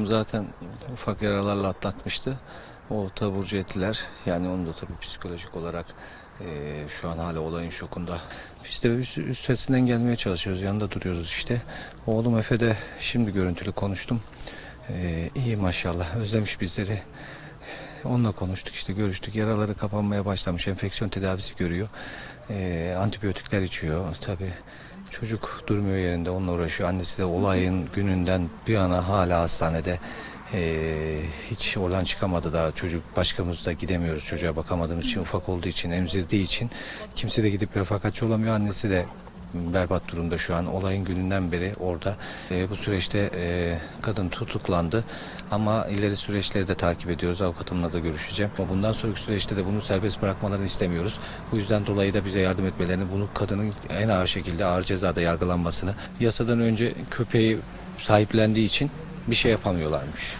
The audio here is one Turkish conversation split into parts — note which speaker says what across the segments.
Speaker 1: Zaten ufak yaralarla atlatmıştı. O taburcu ettiler. Yani onu da tabii psikolojik olarak eee, şu an hala olayın şokunda. Biz de üst, üstesinden gelmeye çalışıyoruz. Yanında duruyoruz işte. Oğlum Efe de şimdi görüntülü konuştum. Eee iyi maşallah. Özlemiş bizleri. Onunla konuştuk işte görüştük. Yaraları kapanmaya başlamış. Enfeksiyon tedavisi görüyor. Eee, antibiyotikler içiyor. Tabii çocuk durmuyor yerinde onunla uğraşıyor. Annesi de olayın gününden bir ana hala hastanede. Eee, hiç oradan çıkamadı daha çocuk başkamız da gidemiyoruz çocuğa bakamadığımız için ufak olduğu için emzirdiği için kimse de gidip refakatçi olamıyor annesi de berbat durumda şu an. Olayın gününden beri orada. Eee, bu süreçte eee, kadın tutuklandı. Ama ileri süreçleri de takip ediyoruz. Avukatımla da görüşeceğim. Ama bundan sonraki süreçte de bunu serbest bırakmalarını istemiyoruz. Bu yüzden dolayı da bize yardım etmelerini bunu kadının en ağır şekilde ağır cezada yargılanmasını yasadan önce köpeği sahiplendiği için bir şey yapamıyorlarmış.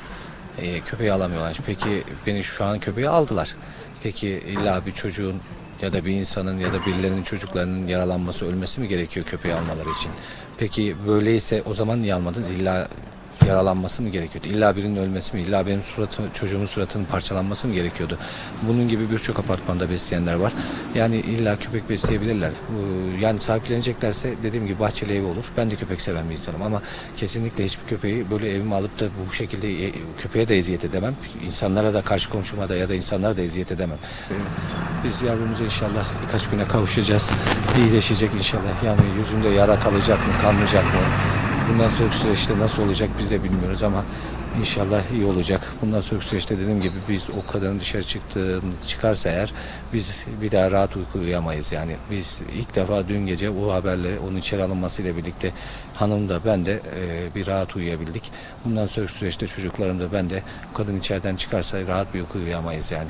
Speaker 1: E, köpeği alamıyorlar. Peki beni şu an köpeği aldılar. Peki illa bir çocuğun ya da bir insanın ya da birilerinin çocuklarının yaralanması, ölmesi mi gerekiyor köpeği almaları için? Peki böyleyse o zaman niye almadınız? İlla yaralanması mı gerekiyordu? İlla birinin ölmesi mi? İlla benim suratım, çocuğumun suratının parçalanması mı gerekiyordu? Bunun gibi birçok apartmanda besleyenler var. Yani illa köpek besleyebilirler. Yani sahipleneceklerse dediğim gibi bahçeli evi olur. Ben de köpek seven bir insanım ama kesinlikle hiçbir köpeği böyle evime alıp da bu şekilde e, köpeğe de eziyet edemem. İnsanlara da karşı komşuma da ya da insanlara da eziyet edemem. Biz yavrumuza inşallah birkaç güne kavuşacağız. İyileşecek inşallah. Yani yüzünde yara kalacak mı, kalmayacak mı? Bundan sonraki süreçte nasıl olacak biz de bilmiyoruz ama inşallah iyi olacak. Bundan sonraki süreçte dediğim gibi biz o kadının dışarı çıktığını çıkarsa eğer biz bir daha rahat uyku uyuyamayız. Yani biz ilk defa dün gece o haberle onun içeri alınmasıyla birlikte hanım da ben de e, bir rahat uyuyabildik. Bundan sonraki süreçte çocuklarım da ben de o kadın içeriden çıkarsa rahat bir uyku uyuyamayız yani.